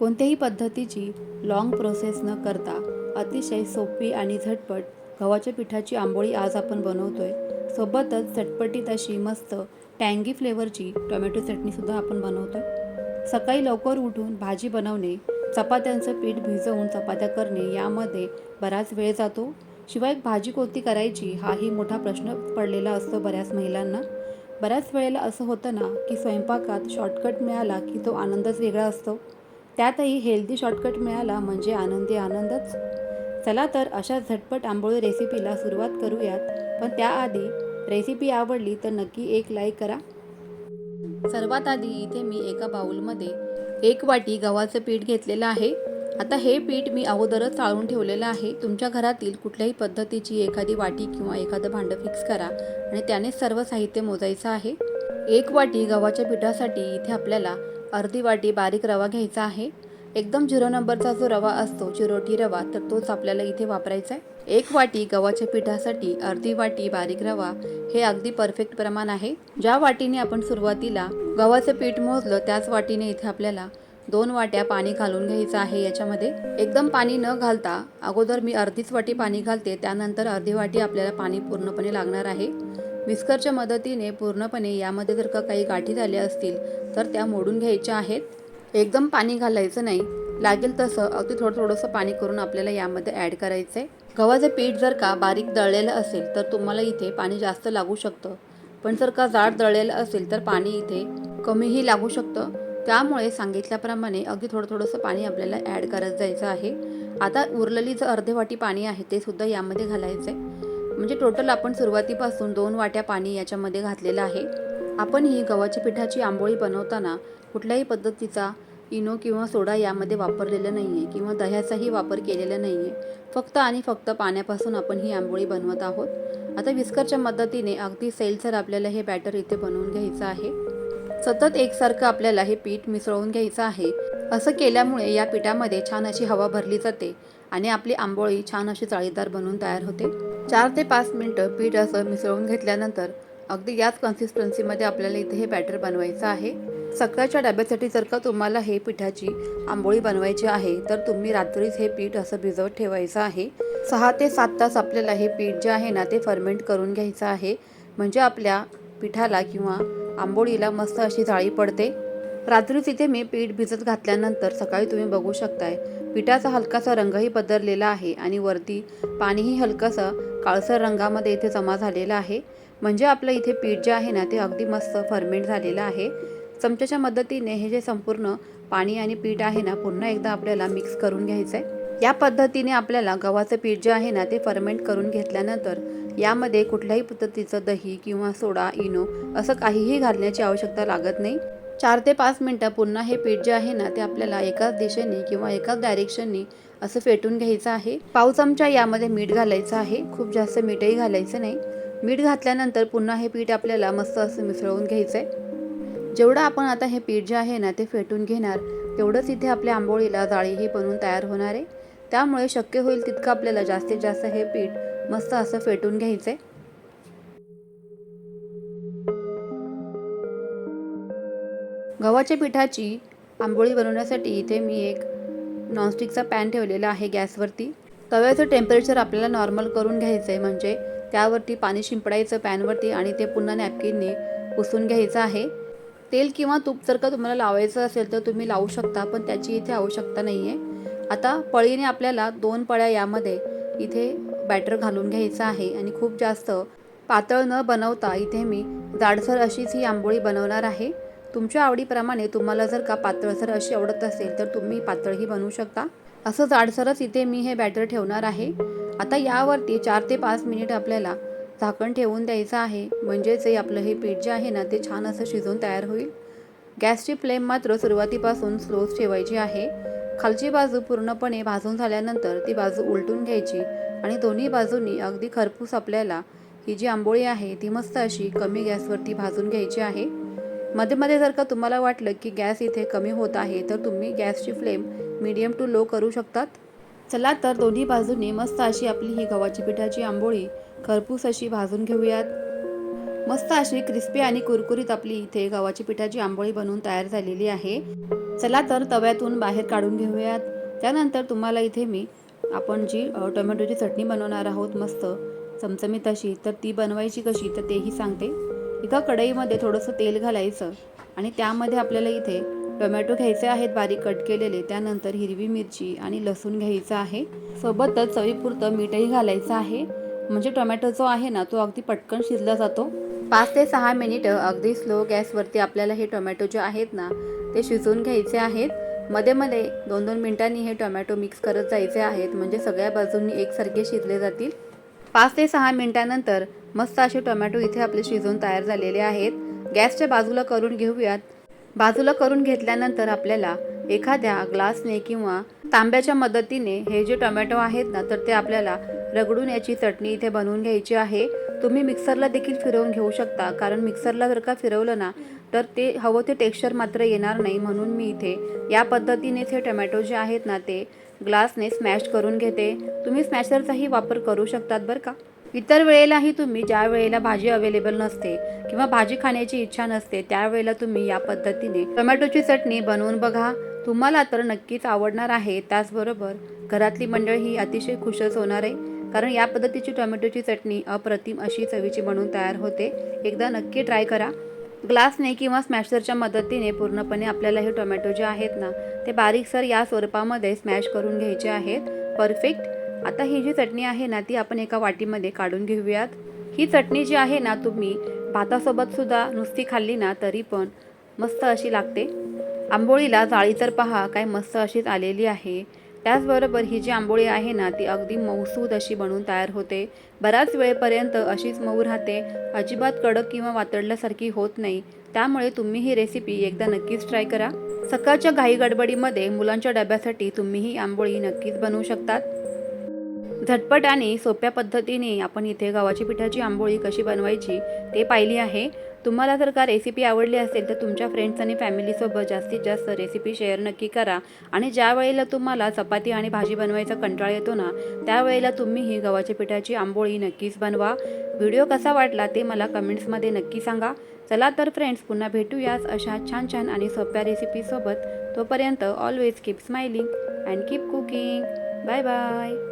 कोणत्याही पद्धतीची long process न करता अतिशय सोपी आणि झटपट गव्हाच्या पिठाची आंबोळी आज आपण बनवतोय. सोबतच चटपटीत अशी मस्त टँगी फ्लेवरची टोमॅटो चटणीसुद्धा आपण बनवतोय. सकाळी लवकर उठून भाजी बनवणे चपात्यांचं पीठ भिजवून चपात्या करणे यामध्ये बराच वेळ जातो. शिवाय भाजी कोणती करायची हाही मोठा प्रश्न पडलेला असतो बऱ्याच महिलांना. बऱ्याच वेळेला असं होतं ना की स्वयंपाकात शॉर्टकट मिळाला की तो आनंदच वेगळा असतो. त्यातही हेल्दी शॉर्टकट मिळाला म्हणजे आनंदी आनंदच. चला तर अशा झटपट आंबोळी रेसिपीला सुरुवात करूयात. पण त्याआधी रेसिपी आवडली तर नक्की एक लाईक करा. सर्वात आधी इथे मी एका बाउलमध्ये एक वाटी गव्हाचं पीठ घेतलेलं आहे. आता हे पीठ मी अगोदरच चाळून ठेवलेलं आहे. तुमच्या घरातील कुठल्याही पद्धतीची एखादी वाटी किंवा एखादं भांडं फिक्स करा आणि त्याने सर्व साहित्य मोजायचं आहे. एक वाटी गव्हाच्या पिठासाठी इथे आपल्याला अर्धी वाटी बारीक रवा घ्यायचा आहे. एकदम झिरो नंबरचा जो रवा असतो चिरोटी रवा तर तोच आपल्याला इथे वापरायचा आहे. एक वाटी गव्हाच्या पिठासाठी अर्धी वाटी बारीक रवा हे अगदी परफेक्ट प्रमाण आहे. ज्या वाटीने आपण सुरुवातीला गव्हाचं पीठ मोजलं त्याच वाटीने इथे आपल्याला दोन वाट्या पाणी घालून घ्यायचं आहे याच्यामध्ये. एकदम पाणी न घालता अगोदर मी अर्धीच वाटी पाणी घालते त्यानंतर अर्धी वाटी आपल्याला पाणी पूर्णपणे लागणार आहे. विस्करच्या मदतीने पूर्णपणे यामध्ये जर का काही गाठी झाल्या असतील तर त्या मोडून घ्यायच्या आहेत. एकदम पाणी घालायचं नाही. लागेल तसं अगदी थोडं थोडंसं पाणी करून आपल्याला यामध्ये ॲड करायचं आहे गव्हाचं पीठ जर का बारीक दळलेलं असेल तर तुम्हाला इथे पाणी जास्त लागू शकतं. पण जर का जाड दळलेलं असेल तर पाणी इथे कमीही लागू शकतं. त्यामुळे सांगितल्याप्रमाणे अगदी थोडं थोडंसं पाणी आपल्याला ॲड करत जायचं आहे. आता उरलेली जे अर्धे वाटी पाणी आहे ते सुद्धा यामध्ये घालायचं आहे म्हणजे टोटल आपण सुरुवातीपासून दोन वाट्या पाणी याच्यामध्ये घातलेलं आहे. आपण ही गव्हाच्या पिठाची आंबोळी बनवताना कुठल्याही पद्धतीचा इनो किंवा सोडा यामध्ये वापरलेला नाही आहे किंवा दह्याचाही वापर केलेला नाही आहे फक्त आणि फक्त पाण्यापासून आपण ही आंबोळी बनवत आहोत. आता विस्करच्या मदतीने अगदी सैलसर आपल्याला हे बॅटर इथे बनवून घ्यायचं आहे. सतत एकसारखं आपल्याला हे पीठ मिसळवून घ्यायचं आहे. असं केल्यामुळे या पिठामध्ये छान अशी हवा भरली जाते. आणि आपली आंबोळी छान अशी जाळीदार बनवून तयार होते. चार ते पाच मिनटं पीठ असं मिसळून घेतल्यानंतर अगदी याच कन्सिस्टन्सीमध्ये आपल्याला इथे हे बॅटर बनवायचं आहे. सकाळच्या डब्यासाठी जर का तुम्हाला हे पिठाची आंबोळी बनवायची आहे तर तुम्ही रात्रीच हे पीठ असं भिजवत ठेवायचं आहे. सहा ते सात तास आपल्याला हे पीठ जे आहे ना ते फर्मेंट करून घ्यायचं आहे. म्हणजे आपल्या पिठाला किंवा आंबोळीला मस्त अशी जाळी पडते. रात्रीच इथे मी पीठ भिजत घातल्यानंतर सकाळी तुम्ही बघू शकताय. पिठाचा हलकासा रंगही बदललेला आहे आणि वरती पाणीही हलकंसं काळसर रंगामध्ये इथे जमा झालेलं आहे. म्हणजे आपलं इथे पीठ जे आहे ना ते अगदी मस्त फर्मेंट झालेलं आहे. चमच्याच्या मदतीने हे जे संपूर्ण पाणी आणि पीठ आहे ना पुन्हा एकदा आपल्याला मिक्स करून घ्यायचं आहे या पद्धतीने आपल्याला गव्हाचं पीठ जे आहे ना ते फर्मेंट करून घेतल्यानंतर यामध्ये कुठल्याही पद्धतीचं दही किंवा सोडा इनो असं काहीही घालण्याची आवश्यकता लागत नाही. चार ते पाच मिनटं पुन्हा हे पीठ जे आहे ना ते आपल्याला एकाच दिशेने किंवा एकाच डायरेक्शनने असं फेटून घ्यायचं आहे. पाव चमचा यामध्ये मीठ घालायचं आहे. खूप जास्त मीठही घालायचं नाही. मीठ घातल्यानंतर पुन्हा हे पीठ आपल्याला मस्त असं मिसळून घ्यायचं आहे जेवढं आपण आता हे पीठ जे आहे ना ते फेटून घेणार तेवढंच इथे आपल्या आंबोळीला जाळीही बनवून तयार होणार आहे. त्यामुळे शक्य होईल तितकं आपल्याला जास्तीत जास्त हे पीठ मस्त असं फेटून घ्यायचं आहे गव्हाच्या पिठाची आंबोळी बनवण्यासाठी इथे मी एक नॉनस्टिकचा पॅन ठेवलेला आहे गॅसवरती. तव्याचं टेम्परेचर आपल्याला नॉर्मल करून घ्यायचं आहे म्हणजे त्यावरती पाणी शिंपडायचं पॅनवरती आणि ते पुन्हा नॅपकिनने पुसून घ्यायचं आहे. तेल किंवा तूप जर का तुम्हाला लावायचं असेल तर तुम्ही लावू शकता पण त्याची इथे आवश्यकता नाही आहे आता पळीने आपल्याला दोन पळ्या यामध्ये इथे बॅटर घालून घ्यायचं आहे आणि खूप जास्त पातळ न बनवता इथे मी जाडसर अशीच ही आंबोळी बनवणार आहे. तुमच्या आवडीप्रमाणे तुम्हाला जर का पातळसर अशी आवडत असेल तर तुम्ही पातळही बनवू शकता. असं जाडसरच इथे मी हे बॅटर ठेवणार आहे. आता यावरती चार ते पाच मिनिट आपल्याला झाकण ठेवून द्यायचं आहे. म्हणजेच हे आपलं हे पीठ जे आहे ना ते छान असं शिजून तयार होईल. गॅसची फ्लेम मात्र सुरुवातीपासून स्लोच ठेवायची आहे. खालची बाजू पूर्णपणे भाजून झाल्यानंतर ती बाजू उलटून घ्यायची आणि दोन्ही बाजूंनी अगदी खरपूस आपल्याला ही जी आंबोळी आहे ती मस्त अशी कमी गॅसवरती भाजून घ्यायची आहे. मध्ये मध्ये जर का तुम्हाला वाटलं की गॅस इथे कमी होत आहे तर तुम्ही गॅसची फ्लेम मीडियम टू लो करू शकतात. चला तर दोन्ही बाजूने मस्त अशी आपली ही गव्हाची पिठाची आंबोळी खरपूस अशी भाजून घेऊयात. मस्त अशी क्रिस्पी आणि कुरकुरीत आपली इथे गव्हाची पिठाची आंबोळी बनवून तयार झालेली आहे. चला तर तव्यातून बाहेर काढून घेऊयात. त्यानंतर तुम्हाला इथे मी आपण जी टोमॅटोची चटणी बनवणार आहोत मस्त चमचमीत अशी तर ती बनवायची कशी तर तेही सांगते. एका कढईमध्ये थोडंसं तेल घालायचं आणि त्यामध्ये आपल्याला इथे टोमॅटो घ्यायचे आहेत बारीक कट केलेले. त्यानंतर हिरवी मिरची आणि लसूण घ्यायचं आहे. सोबतच चवीपुरतं मीठही घालायचं आहे. म्हणजे टोमॅटो जो आहे ना तो अगदी पटकन शिजला जातो. पाच ते सहा मिनिटं अगदी स्लो गॅसवरती आपल्याला हे टोमॅटो जे आहेत ना ते शिजवून घ्यायचे आहेत. मध्ये मध्ये दोन दोन मिनिटांनी हे टोमॅटो मिक्स करत जायचे आहेत. म्हणजे सगळ्या बाजूंनी एकसारखे शिजले जातील. पाच ते सहा मिनिटानंतर मस्त असे टोमॅटो इथे आपले शिजवून तयार झालेले आहेत. गॅसच्या बाजूला करून घेऊयात. बाजूला करून घेतल्यानंतर आपल्याला एखाद्या ग्लासने किंवा तांब्याच्या मदतीने हे जे टोमॅटो आहेत ना तर ते आपल्याला रगडून याची चटणी इथे बनवून घ्यायची आहे. तुम्ही मिक्सरला देखील फिरवून घेऊ शकता कारण मिक्सरला जर का फिरवलं ना तर ते हवं ते टेक्स्चर मात्र येणार नाही. म्हणून मी इथे या पद्धतीनेच हे टोमॅटो जे आहेत ना ते ग्लासने स्मॅश करून घेते. तुम्ही स्मॅशरचाही वापर करू शकतात बरं का. इतर वेळेलाही तुम्ही ज्या वेळेला भाजी अवेलेबल नसते किंवा भाजी खाण्याची इच्छा नसते त्यावेळेला तुम्ही या पद्धतीने टोमॅटोची चटणी बनवून बघा. तुम्हाला तर नक्कीच आवडणार आहे. त्याचबरोबर घरातली मंडळी ही अतिशय खुशच होणार आहे. कारण या पद्धतीची टोमॅटोची चटणी अप्रतिम अशी चवीची बनवून तयार होते. एकदा नक्की ट्राय करा. ग्लासने किंवा स्मॅशरच्या मदतीने पूर्णपणे आपल्याला हे टोमॅटो जे आहेत ना ते बारीकसर या स्वरूपामध्ये स्मॅश करून घ्यायचे आहेत. परफेक्ट. आता ही जी चटणी आहे ना ती आपण एका वाटीमध्ये काढून घेऊयात. ही चटणी जी आहे ना तुम्ही भातासोबत सुद्धा नुसती खाल्ली ना तरी पण मस्त अशी लागते. आंबोळीला जाळी तर पहा काय मस्त अशीच आलेली आहे. त्याचबरोबर ही जी आंबोळी आहे ना ती अगदी मऊसूद अशी बनवून तयार होते. बऱ्याच वेळेपर्यंत अशीच मऊ राहते. अजिबात कडक किंवा वातडल्यासारखी होत नाही. त्यामुळे तुम्ही ही रेसिपी एकदा नक्कीच ट्राय करा. सकाळच्या घाई गडबडीमध्ये मुलांच्या डब्यासाठी तुम्ही ही आंबोळी नक्कीच बनवू शकतात. झटपट आणि सोप्या पद्धतीने आपण इथे गव्हाची पिठाची आंबोळी कशी बनवायची ते पाहिली आहे. तुम्हाला जर का रेसिपी आवडली असेल तर तुमच्या फ्रेंड्स आणि फॅमिलीसोबत जास्तीत जास्त रेसिपी शेअर नक्की करा. आणि ज्या वेळेला तुम्हाला चपाती आणि भाजी बनवायचा कंटाळा येतो ना त्यावेळेला तुम्ही ही गव्हाच्या पिठाची आंबोळी नक्कीच बनवा. व्हिडिओ कसा वाटला ते मला कमेंट्समध्ये नक्की सांगा. चला तर फ्रेंड्स पुन्हा भेटूयाच अशा छान छान आणि सोप्या रेसिपीसोबत तोपर्यंत always keep smiling and keep cooking bye bye